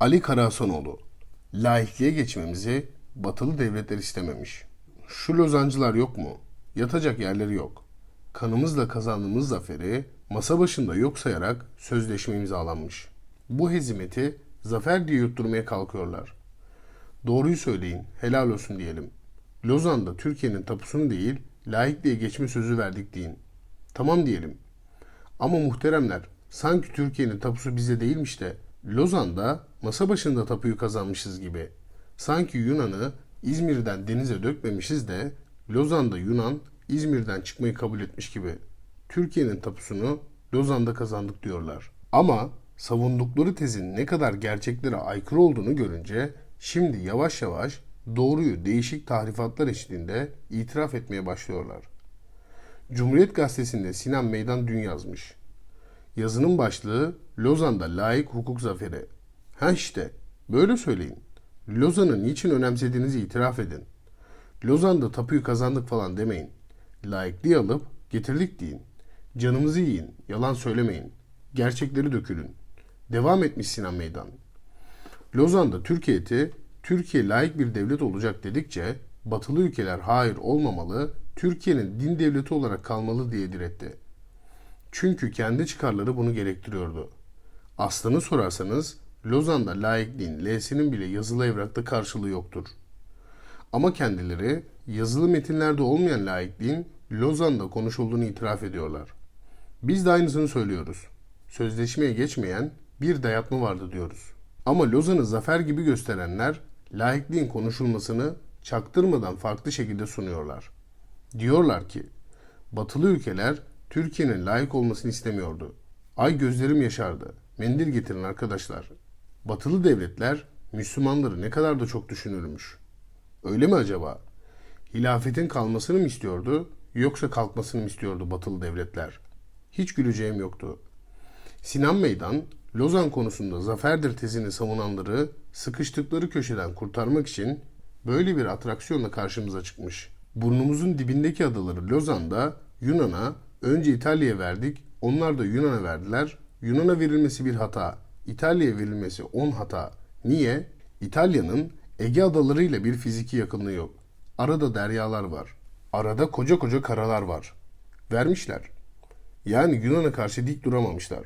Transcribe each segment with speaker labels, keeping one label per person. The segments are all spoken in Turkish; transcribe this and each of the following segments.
Speaker 1: Ali Karahasanoğlu, laikliğe geçmemizi batılı devletler istememiş. Şu lozancılar yok mu? Yatacak yerleri yok. Kanımızla kazandığımız zaferi masa başında yok sayarak sözleşme imzalanmış. Bu hezimeti zafer diye yutturmaya kalkıyorlar. Doğruyu söyleyin, helal olsun diyelim. Lozan'da Türkiye'nin tapusunu değil, laikliğe geçme sözü verdik deyin. Tamam diyelim. Ama muhteremler, sanki Türkiye'nin tapusu bize değilmiş de Lozan'da masa başında tapuyu kazanmışız gibi. Sanki Yunan'ı İzmir'den denize dökmemişiz de Lozan'da Yunan İzmir'den çıkmayı kabul etmiş gibi. Türkiye'nin tapusunu Lozan'da kazandık diyorlar. Ama savundukları tezin ne kadar gerçeklere aykırı olduğunu görünce şimdi yavaş yavaş doğruyu değişik tahrifatlar eşliğinde itiraf etmeye başlıyorlar. Cumhuriyet Gazetesi'nde Sinan Meydan dün yazmış. Yazının başlığı Lozan'da layık hukuk zaferi. Ha işte böyle söyleyin. Lozan'ı niçin önemsediğinizi itiraf edin. Lozan'da tapuyu kazandık falan demeyin. Layıklığı alıp getirdik deyin. Canımızı yiyin, yalan söylemeyin. Gerçekleri dökülün. Devam etmiş Sinan Meydan. Lozan'da Türkiye'ti, Türkiye layık bir devlet olacak dedikçe batılı ülkeler hayır olmamalı, Türkiye'nin din devleti olarak kalmalı diye diretti. Çünkü kendi çıkarları bunu gerektiriyordu. Aslını sorarsanız Lozan'da laikliğin L'sinin bile yazılı evrakta karşılığı yoktur. Ama kendileri yazılı metinlerde olmayan laikliğin Lozan'da konuşulduğunu itiraf ediyorlar. Biz de aynısını söylüyoruz. Sözleşmeye geçmeyen bir dayatma vardı diyoruz. Ama Lozan'ı zafer gibi gösterenler laikliğin konuşulmasını çaktırmadan farklı şekilde sunuyorlar. Diyorlar ki batılı ülkeler Türkiye'nin layık olmasını istemiyordu. Ay gözlerim yaşardı. Mendil getirin arkadaşlar. Batılı devletler Müslümanları ne kadar da çok düşünürmüş. Öyle mi acaba? Hilafetin kalmasını mı istiyordu yoksa kalkmasını mı istiyordu batılı devletler? Hiç güleceğim yoktu. Sinan Meydan, Lozan konusunda zaferdir tezini savunanları sıkıştıkları köşeden kurtarmak için böyle bir atraksiyonla karşımıza çıkmış. Burnumuzun dibindeki adaları Lozan'da Yunan'a önce İtalya'ya verdik, onlar da Yunan'a verdiler. Yunan'a verilmesi bir hata, İtalya'ya verilmesi 10 hata. Niye? İtalya'nın Ege adalarıyla bir fiziki yakınlığı yok. Arada deryalar var. Arada koca koca karalar var. Vermişler. Yani Yunan'a karşı dik duramamışlar.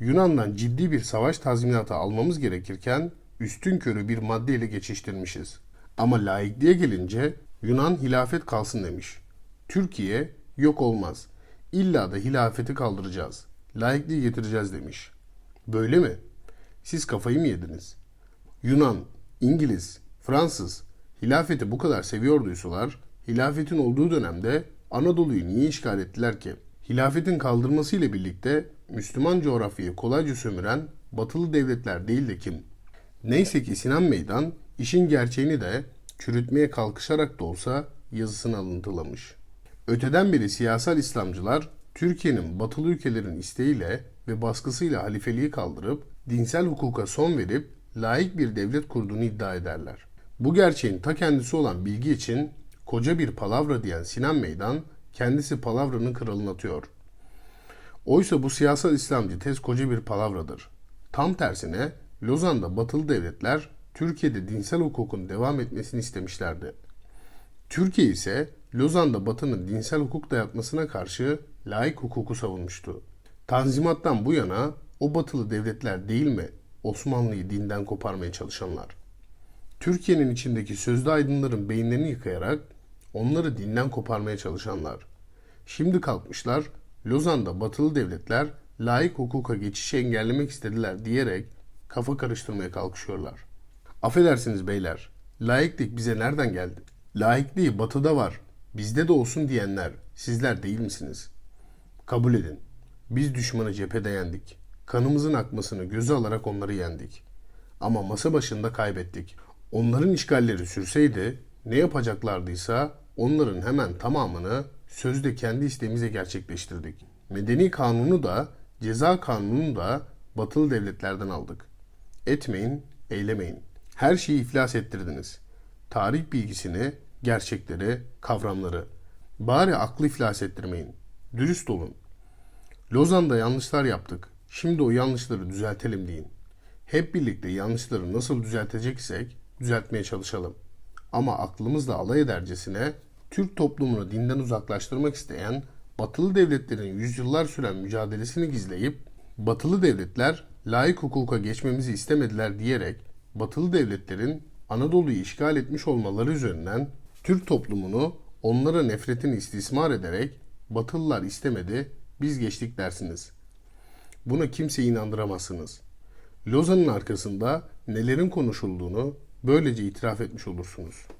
Speaker 1: Yunan'dan ciddi bir savaş tazminatı almamız gerekirken üstün körü bir maddeyle geçiştirmişiz. Ama laikliğe gelince Yunan hilafet kalsın demiş. Türkiye yok olmaz. İlla da hilafeti kaldıracağız. Laikliği getireceğiz demiş. Böyle mi? Siz kafayı mı yediniz? Yunan, İngiliz, Fransız hilafeti bu kadar seviyorduysalar, hilafetin olduğu dönemde Anadolu'yu niye işgal ettiler ki? Hilafetin kaldırmasıyla birlikte Müslüman coğrafyayı kolayca sömüren batılı devletler değil de kim? Neyse ki Sinan Meydan işin gerçeğini de çürütmeye kalkışarak da olsa yazısını alıntılamış. Öteden beri siyasal İslamcılar Türkiye'nin batılı ülkelerin isteğiyle ve baskısıyla halifeliği kaldırıp dinsel hukuka son verip layık bir devlet kurduğunu iddia ederler. Bu gerçeğin ta kendisi olan bilgi için koca bir palavra diyen Sinan Meydan kendisi palavranın kralını atıyor. Oysa bu siyasal İslamcı tez koca bir palavradır. Tam tersine Lozan'da batılı devletler Türkiye'de dinsel hukukun devam etmesini istemişlerdi. Türkiye ise Lozan'da Batı'nın dinsel hukuk dayatmasına karşı laik hukuku savunmuştu. Tanzimattan bu yana o batılı devletler değil mi Osmanlı'yı dinden koparmaya çalışanlar? Türkiye'nin içindeki sözlü aydınların beyinlerini yıkayarak onları dinden koparmaya çalışanlar. Şimdi kalkmışlar Lozan'da batılı devletler layık hukuka geçişi engellemek istediler diyerek kafa karıştırmaya kalkışıyorlar. Affedersiniz beyler, laiklik bize nereden geldi? Laikliği batıda var, bizde de olsun diyenler sizler değil misiniz? Kabul edin. Biz düşmanı cephede yendik. Kanımızın akmasını göze alarak onları yendik. Ama masa başında kaybettik. Onların işgalleri sürseydi ne yapacaklardıysa onların hemen tamamını sözde kendi isteğimize gerçekleştirdik. Medeni kanunu da ceza kanununu da batılı devletlerden aldık. Etmeyin, eylemeyin. Her şeyi iflas ettirdiniz. Tarih bilgisini, gerçekleri, kavramları. Bari aklı iflas ettirmeyin. Dürüst olun. Lozan'da yanlışlar yaptık. Şimdi o yanlışları düzeltelim deyin. Hep birlikte yanlışları nasıl düzelteceksek düzeltmeye çalışalım. Ama aklımızla alay edercesine Türk toplumunu dinden uzaklaştırmak isteyen batılı devletlerin yüzyıllar süren mücadelesini gizleyip batılı devletler layık hukuka geçmemizi istemediler diyerek batılı devletlerin Anadolu'yu işgal etmiş olmaları üzerinden Türk toplumunu onlara nefretini istismar ederek Batılılar istemedi, biz geçtik dersiniz. Buna kimseyi inandıramazsınız. Lozan'ın arkasında nelerin konuşulduğunu böylece itiraf etmiş olursunuz.''